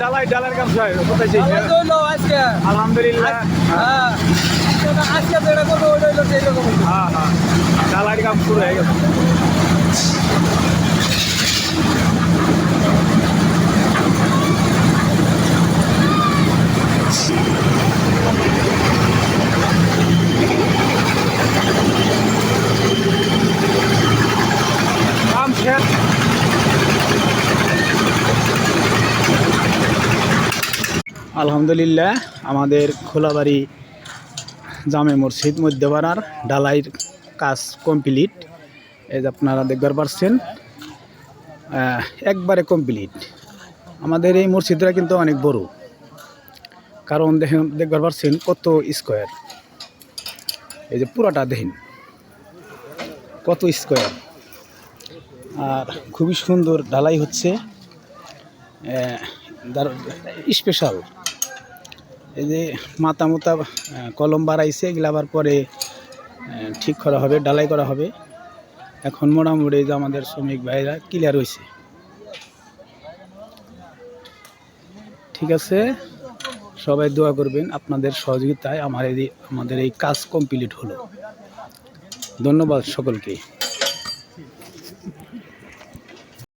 ডালাই ডালার কাম ছয় কোথায় সেই আজকে। আলহামদুলিল্লাহ। হ্যাঁ। আজকে যেটা করব ওইটা হইল সেই রকম। হ্যাঁ হ্যাঁ। ডালার কাম শুরু হয়ে গেছে কাম শেষ আলহামদুলিল্লাহ, আমাদের খোলাবাড়ি জামে মসজিদ মধ্যপাড়ার ডালাইয়ের কাজ কমপ্লিট। এই যে আপনারা দেখবার পারছেন একবারে কমপ্লিট। আমাদের এই মসজিদটা কিন্তু অনেক বড়। কারণ দেখেন, দেখবার পারছেন কত স্কোয়ার। এই যে পুরাটা দেখেন, কত স্কোয়ার। আর খুবই সুন্দর ঢালাই হচ্ছে স্পেশাল। এই যে মাথা মোতা কলম বাড়াইছে এগুলো আবার পরে ঠিক করা হবে ডালাই করা হবে। এখন মোটামুটি যে আমাদের শ্রমিক ভাইরা ক্লিয়ার হয়েছে ঠিক আছে, সবাই দোয়া করবেন আপনাদের সহযোগিতায় আমার এই আমাদের এই কাজ কমপ্লিট হলো। ধন্যবাদ সকলকে।